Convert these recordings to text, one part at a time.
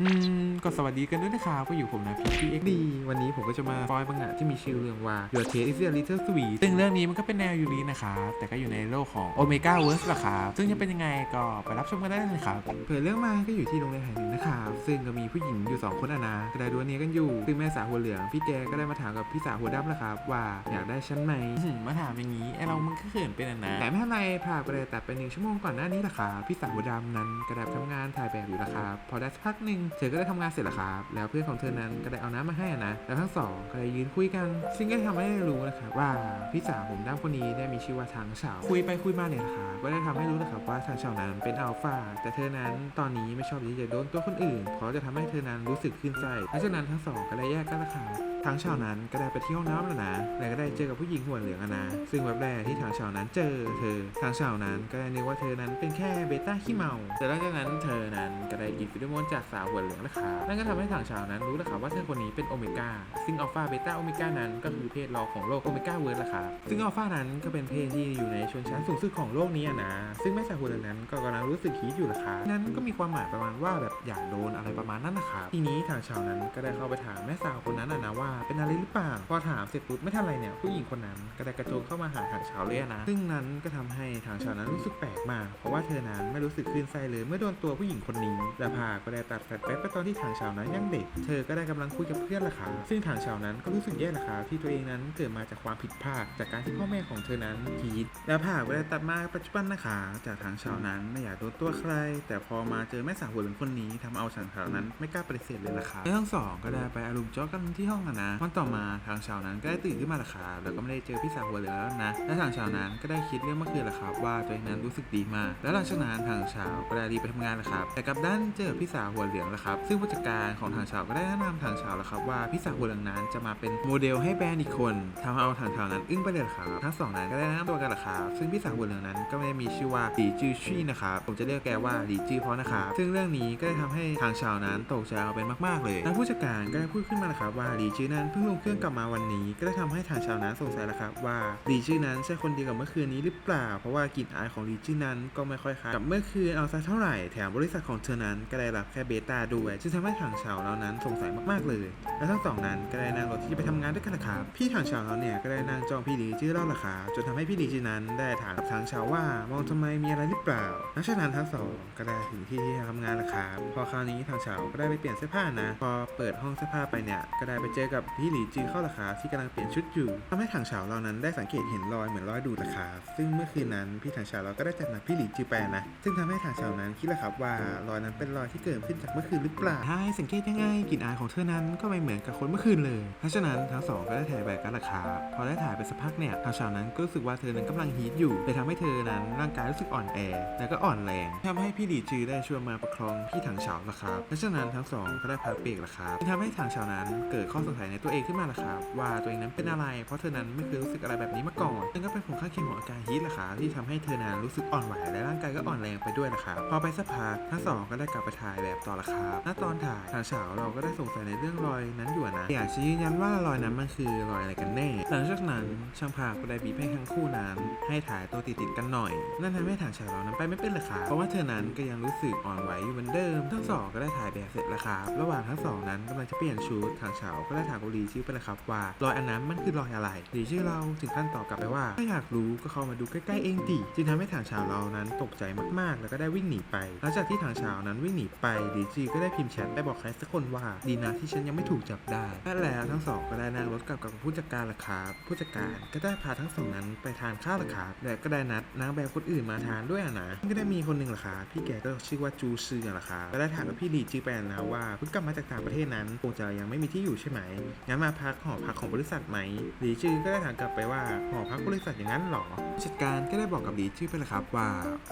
อืมก็สวัสดีกันด้วยนะครับก็อยู่ผมนะพีพีเอ็กดีวันนี้ผมก็จะมาฟอยล์บังงะที่มีชื่อเรื่องว่า Your Taste is a Little Sweet ซึ่งเรื่องนี้มันก็เป็นแนวยูรินะครับแต่ก็อยู่ในโลกของ Omega Verse ละครับซึ่งจะเป็นยังไงก็ไปรับชมกันได้เลยครับเปิดเรื่องมาก็อยู่ที่โรงเรียนแห่งหนึ่งนะครับซึ่งก็มีผู้หญิงอยู่สองคนอะนะก็ได้ดวลเนี้กันอยู่ซึ่งแม่สาวหัวเหลืองพี่แกก็ได้มาถามกับพี่สาวหัวดำละครับว่าอยากได้ฉันไหมหืมมาถามอย่างนี้ไอเรามันก็เขินเป็นอะนะแต่ไม่เป็นไรผ่านไปเลยแต่เป็นหนึ่งชั่วโมงก่อนหน้านี้ละครับพี่สาวหัวดำนั้นก็ได้ทำงานถ่ายแบบอยู่ละครับพอได้สักพักหนึ่งเธอก็ได้ทำงานเสร็จและครับ แล้วเพื่อนของเธอนั้นก็ได้เอาน้ำมาให้นะ แล้วทั้งสองก็ได้ยืนคุยกัน ซึ่งก็ทำให้รู้นะครับว่าพี่สาวผมดำคนนี้ได้มีชื่อว่าทางเฉาคุยไปคุยมาเนี่ยนะครับก็ได้ทำให้รู้นะครับว่าทางเฉานั้นเป็นอัลฟาแต่เธอนั้นตอนนี้ไม่ชอบที่จะโดนตัวคนอื่น เพราะจะทำให้เธอนั้นรู้สึกขึ้นใจเพราะฉะนั้นทั้งสองก็ได้แยกกันละครับทางเฉานั้นก็ได้ไปที่ห้องน้ำแล้วนะ แล้วก็ได้เจอกับผู้หญิงหัวเหลืองนะ ซึ่งแบบแรกที่ทางเฉานั้นเจอเธอ ทางเฉานั้นก็ได้นึกว่าเธอนั้นเป็นแค่เบต้าขี้เมา แต่หลังจากนั้นเธอนั้นก็ได้กินฟิโดโมนจากสาวหัวเหลืองนะครับนั่นก็ทำให้ทางเฉานั้นรู้แล้วครับว่าเธอคนนี้เป็นโอเมก้าซึ่งอัลฟาเบต้าโอเมก้านั้นก็คือเพศรองของโลกโอเมก้าเวิร์ดละครับซึ่งอัลฟานั้นก็เป็นเพศที่อยู่ในชนชั้นสูงสุดของโลกนี้นะซึ่งแม่สาวหัวเหลืองนั้นก็กำลังรู้สึกฮีทอยู่ละครับนั้นก็มีความหมายประมาณว่าแบบอยากโดนอะไรประมาณนั้นนะครับทีนี้ทางชาวนั้นก็ได้เข้าไปถามแม่สาวคนนั้นนะว่า เป็นอะไรหรือเปล่าพอถามเสร็จปุ๊บไม่ทันไรเนี่ยผู้หญิงคนนั้นก็ได้กระโจนเข้ามาหาทางชาวเลยนะซึ่งนั้นก็ทำให้ทางชาวนั้นรู้สึกแปลกมากเพราะว่าเธอนั้นไม่รู้สึกคลื่นไส้เลยเมื่อโดนตัวผู้หญิงคนนี้และพาก็ได้ตัดแฟลชแบ็กไปตอนที่ทางชาวนั้นยังเด็ก เธอก็ได้กำลังคุยกับเพื่อนละค่ะ ซึ่งทางชาวนั้นก็รู้สึกแย่ละค่ะที่ตัวเองนั้นเกิดมาจากความผิดพลาดจากการที่พ่อแม่ของเธอนั้นผิดและภาพก็ได้ตัดมาปัจจุบันนะคะจากทางชาวนั้นไม่อยากโดนตัวใคร แต่พอมาเจอแม่สาวหัวเหลืองคนนี้ทำเอาทางชาวนั้นไม่กล้าปฏิเสธเลยละค่ะและทั้งสองก็ได้ไปอารมณ์จ๊อกันที่ห้องนะนะวันต่อมาทางชาวนั้นก็ได้ตื่นขึ้นมาละค่ะแล้วก็ไม่ได้เจอพี่สาวหัวเหลืองแล้วนะและทางชาวนั้นก็ได้คิดเรื่องเมื่อคืนละครับว่าตัวเองนั้นรู้สึกดีมากแล้วหลังจากนั้นทางชาวก็ได้รีบไปทำงานละครับแต่กลับด้านเจอพี่สาวหัวเหลืองะครับ ซึ่งผู้จัดการของทางชาวก็ได้แนะนำทางชาวละครับว่าพี่สาวหัวเหลืองนั้นจะมาเป็นโมเดลให้แบรนด์อีกคนทำเอาทางชาวนั้นอึ้งไปเลยครับทั้งสองนั้นก็ได้แนะนำตัวกันละครับซึ่งพี่สาวหัวเหลืองนั้นก็ไม่ได้มีชื่อว่าหลีจือชี่นะครับผมจะเรียกแกว่าหลีจือเพราะนะครับซึ่งเรื่องนี้ก็ได้ทำให้ทางชาวนั้นตกใจเอาเป็นมากๆเลยทางผู้จัดการก็ได้พูดขึ้นมาละครับว่าหลีจือนั้นเพิ่งลงเครื่องกลับมาวันนี้ ก็ได้ทำให้ทางชาวนั้นสงสัยและครับว่าหลีจือนั้นใช่คนเดียวกับเมื่อคืนนี้หรือเปล่า เพราะว่ากลิ่นอายของหลีจือนั้นก็ไม่ค่อยคล้ายกับเมื่อคืนเอาซะเท่าไหร่แถมบริษัทของเธอนั้นก็ได้รับแค่เบต้าด้วยซึ่งทำให้ทางชาวเรานั้นสงสัยมากๆเลย และทั้งสองนั้นก็ได้นั่งรถที่จะไปทำงานด้วยกันนะครับพี่ทางชาเราเนี่ยก็ได้นั่งจ้องพี่หลีจื้อเล่าราคาจนทำให้พี่หลีจื้อนั้นได้ถามกับทางชาว่ามองทำไมมีอะไรหรือเปล่าหลังจากนั้นทั้งสองก็ได้ถึงที่ที่ทำงานและครับพอคราวนี้ทางชาก็ได้ไปเปลี่ยนเสื้อผ้านะ พอเปิดห้องเสื้อผ้าไปเนี่ยก็ได้ไปเจอกับพี่หลีจื้อเข้าราคาที่กำลังเปลี่ยนชุดอยู่ทำให้ทางชาเรานั้นได้สังเกตเห็นรอยเหมือนรอยดูดราคา ซึ่งเมื่อคืนนั้นพี่ทางชาเราก็ได้จัดหนักพี่หลีจื้อไปนะ ซึ่งทำให้ทางชานั้นคิดแล้วครับว่ารอยนั้นเป็นรอยที่เกิดขึ้นจากเมื่อคืนหรือเปล่า ถ้าให้สังเกตยังไงกลิ่นอายของเธอนั้นก็ไม่เหมือนกับคนเมื่อคืนเลย เพราะฉะนั้นทั้งสองก็ได้ถ่ายแบบกันราคา พอได้ถ่ายไปสักพักเนี่ยทางชาวนั้นก็รู้สึกว่าเธอนั้นกำลังฮีทอยู่เลยทำให้เธอนั้นร่างกายรู้สึกอ่อนแอ แล้วก็อ่อนแรงทำให้พี่หลีจือได้ชวนมาประคองพี่ถังเฉาละครับเพราะฉะนั้นทั้งสองก็ได้พักเบรกละครับที่ทำให้ทางชาวนั้นเกิดข้อสงสัยในตัวเองขึ้นมาละครับว่าตัวเองนั้นเป็นอะไร เพราะเธอนั้นไม่เคยรู้สึกอะไรแบบนี้มาก่อนซึ่งก็เป็นผลข้างเคียงของอาการฮีทละครับที่ทำให้เธอนั้นรู้สึกอ่อนไหวและร่างกายก็อ่อนแรงไปด้วยละครับพอไปสักพักทั้งสองก็ได้กลับไปถ่ายแบบต่อละครับณตอนถ่ายทางเฉาเราก็ได้สงสัยในเรื่องรอยนั้นอยู่นะอยากจะยืนยันว่ารอยนั้นมันคือรอยอะไรกันแน่ หลังจากนั้นช่างภาพก็ได้บีบให้ทั้งคู่นั้น ให้ถ่ายตัวติดๆกันหน่อย นั่นทำให้ทางชายเรานั้นไปไม่เป็นเลยครับเพราะว่าเธอนั้นก็ยังรู้สึกอ่อนไหวอยู่เหมือนเดิม ทั้งสองก็ได้ถ่ายแบบเสร็จแล้วครับระหว่างทั้งสองนั้นกำลังจะเปลี่ยนชุดทางเฉาก็ได้ถามกุลีชื่อไปเลยครับว่ารอยอันนั้นมันคือรอยอะไรหรือชื่อเราถึงขั้นตอบกลับไปว่าถ้าอยากรู้ก็เข้ามาดูใกล้ๆเองดิจึงทำให้ทางชาวเรานั้นตกใจมากๆ แล้วก็ได้วิ่งหนีไปหลังจากที่ทางชาวนั้นวิ่งหนีไปดีจีก็ได้พิมพ์แชทไปบอกใครสักคนว่า ดีนะที่ฉันยังไม่ถูกจับได้และแล้วทั้งสองก็ได้นั่งรถกลับกับผู้จัดการละครับผู้จัดการก็ได้พาทั้งสองนั้นไปทานข้าวละครับและก็ได้นัดนางแบบคนอื่นมาทานด้วยนะก็ได้มีคนหนึ่งละครับพี่แกก็ชื่อว่าจูซือละครับก็ได้ถามกับพี่ลีจีไปนะว่าเพิ่งกลับมาจากต่างประเทศนั้นคงจะยังไม่มีที่อยู่ใช่ไหมงั้นมาพักหอพักของบริษัทไหมลีจือก็ได้ถามกลับไปว่าหอพักบริษัทอย่างนั้นหรอผู้จัดการก็ได้บอกกับลีจือไปละครับว่า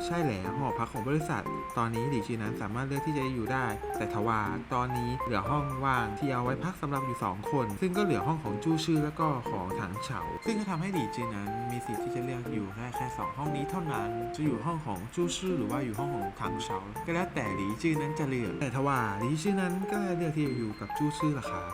ใช่แล้วหอพักของบริษัท ตอนนี้ลีจือนั้นสามารถเลือกที่จะอยู่ได้แต่ทว่าตอนนี้เหลือห้องว่างที่เอาไว้พักสำหรับอยู่สองคน ซึ่งก็เหลือห้องของจูชื่อแล้วก็ของถังเฉา ซึ่งก็ทำให้หลีจือนั้นมีสิทธิ์ที่จะเลือกอยู่แค่แค่สองห้องนี้เท่านั้น จะอยู่ห้องของจูชื่อหรือว่าอยู่ห้องของถังเฉา ก็แล้วแต่หลีจือนั้นจะเลือก แต่ทว่าหลีจือนั้นก็เลือกที่จะอยู่กับจูชื่อละครับ